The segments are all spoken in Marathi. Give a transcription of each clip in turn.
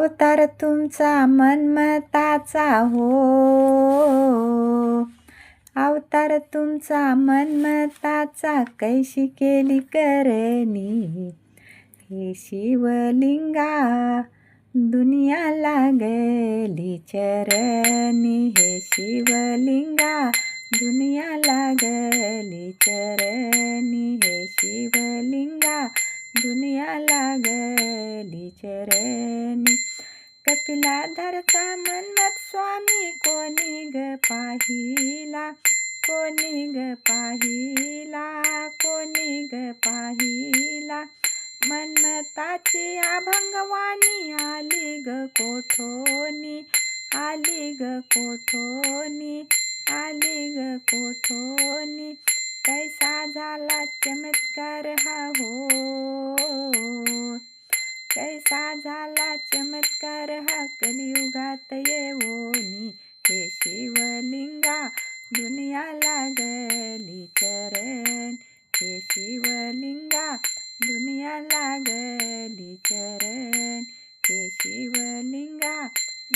अवतार तुमचा मनमताचा हो. अवतार तुमचा मनमताचा कैशी केली करणी? हे शिवलिंगा दुनिया लागली चरणी. हे शिवलिंगा दुनिया लागली चरणी. हे शिवलिंगा दुनिया लागली चरणी. कपिलाधरचा मन्मथ स्वामी कोणी ग पाहिला? कोणी ग पाहिला? कोणी ग पाहिला? मन्मताची अभंगवाणी आली ग कोठोनी आली ग कोठोनी आली ग कोठोनी. कैसा झाला चमत्कार हा हो। कलियुगात येवोनी हे शिवलिंगा दुनिया लागली चरण. हे शिवलिंगा दुनिया लागली चरण. हे शिवलिंगा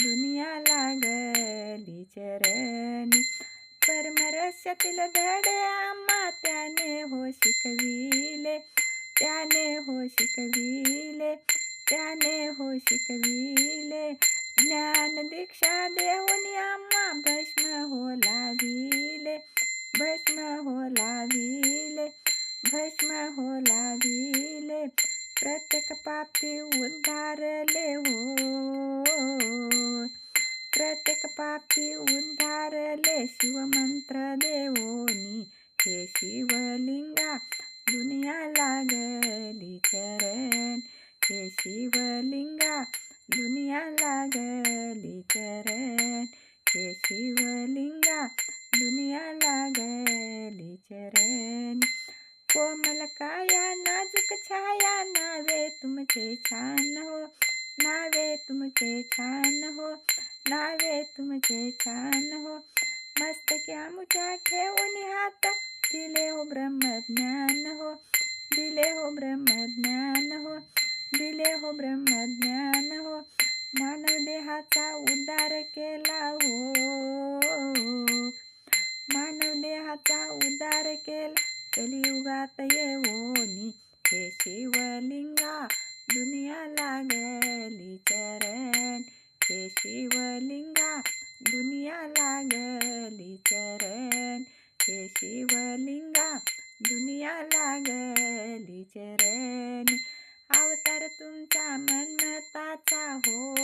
दुनिया लागली चरण. परमरस्यातील धडे आम्हा त्याने हो शिकविले त्याने हो शिकविले. त्याने हो शिकविले ज्ञान दीक्षा देऊन आम्हा भस्म हो लाविले. भस्म हो लाविले. भस्म हो लाविले. प्रत्येक पापी उद्धारले हो प्रत्येक पापी उद्धारले शिवमंत्र देवोनी हे शिवलिंगा दुनिया लागली. शिवलिंगा दुनिया लागली चरण. हे शिवलिंगा दुनिया लागली चरण. कोमल काया नाजूक छाया नावे तुमचे छान हो. नावे तुमचे छान हो. नावे तुमचे छान हो. मस्त मुच्या ठेवून हात दिले हो ब्रह्मज्ञान हो. दिले हो ब्रह्मज्ञान हो. ब्रह्मज्ञान हो. मानव देहाचा उद्धार केला हो. मानव देहाचा उद्धार केला. कलियुगात येवोनी हो हे शिवलिंगा दुनिया लागली चरण. हे शिवलिंगा दुनिया लागली चरण. हे शिवलिंगा दुनिया लागली चरण. तुमचा मनमताचा हो.